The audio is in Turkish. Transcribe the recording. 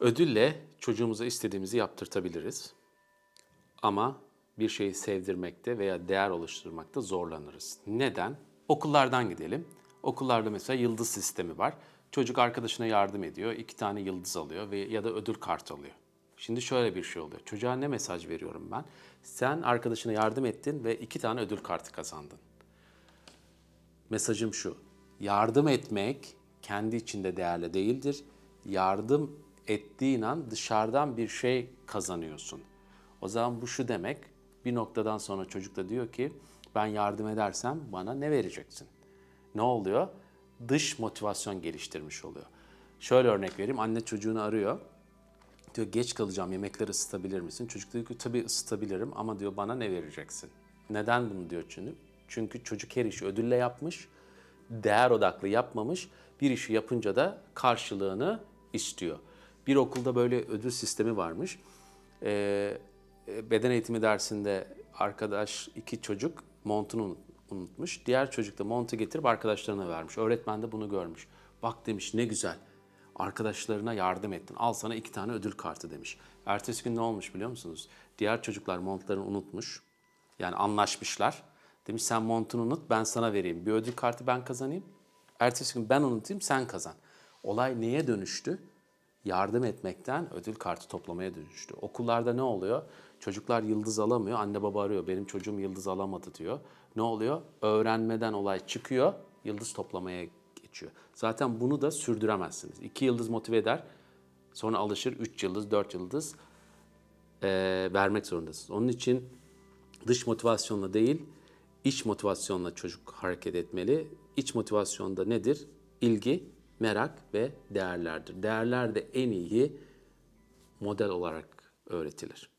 Ödülle çocuğumuza istediğimizi yaptırtabiliriz. Ama bir şeyi sevdirmekte veya değer oluşturmakta zorlanırız. Neden? Okullardan gidelim. Okullarda mesela yıldız sistemi var. Çocuk arkadaşına yardım ediyor, iki tane yıldız alıyor ve ya da ödül kartı alıyor. Şimdi şöyle bir şey oluyor. Çocuğa ne mesaj veriyorum ben? Sen arkadaşına yardım ettin ve iki tane ödül kartı kazandın. Mesajım şu. Yardım etmek kendi içinde değerli değildir. Yardım ettiğin an dışarıdan bir şey kazanıyorsun. O zaman bu şu demek. Bir noktadan sonra çocuk da diyor ki ben yardım edersem bana ne vereceksin? Ne oluyor? Dış motivasyon geliştirmiş oluyor. Şöyle örnek vereyim. Anne çocuğunu arıyor. Diyor geç kalacağım yemekleri ısıtabilir misin? Çocuk diyor ki tabii ısıtabilirim ama diyor bana ne vereceksin? Neden bunu diyor çünkü? Çünkü çocuk her işi ödülle yapmış, değer odaklı yapmamış. Bir işi yapınca da karşılığını istiyor. Bir okulda böyle ödül sistemi varmış. Ee, e, beden eğitimi dersinde arkadaş iki çocuk montunu unut- unutmuş. Diğer çocuk da montu getirip arkadaşlarına vermiş. Öğretmen de bunu görmüş. Bak demiş ne güzel. Arkadaşlarına yardım ettin. Al sana iki tane ödül kartı demiş. Ertesi gün ne olmuş biliyor musunuz? Diğer çocuklar montlarını unutmuş. Yani anlaşmışlar. Demiş sen montunu unut ben sana vereyim. Bir ödül kartı ben kazanayım. Ertesi gün ben unutayım sen kazan. Olay neye dönüştü? Yardım etmekten ödül kartı toplamaya dönüştü. Okullarda ne oluyor? Çocuklar yıldız alamıyor. Anne baba arıyor. Benim çocuğum yıldız alamadı diyor. Ne oluyor? Öğrenmeden olay çıkıyor. Yıldız toplamaya geçiyor. Zaten bunu da sürdüremezsiniz. İki yıldız motive eder. Sonra alışır. Üç yıldız, dört yıldız eee, vermek zorundasınız. Onun için dış motivasyonla değil, iç motivasyonla çocuk hareket etmeli. İç motivasyonda nedir? İlgi, merak ve değerlerdir. Değerler de en iyi model olarak öğretilir.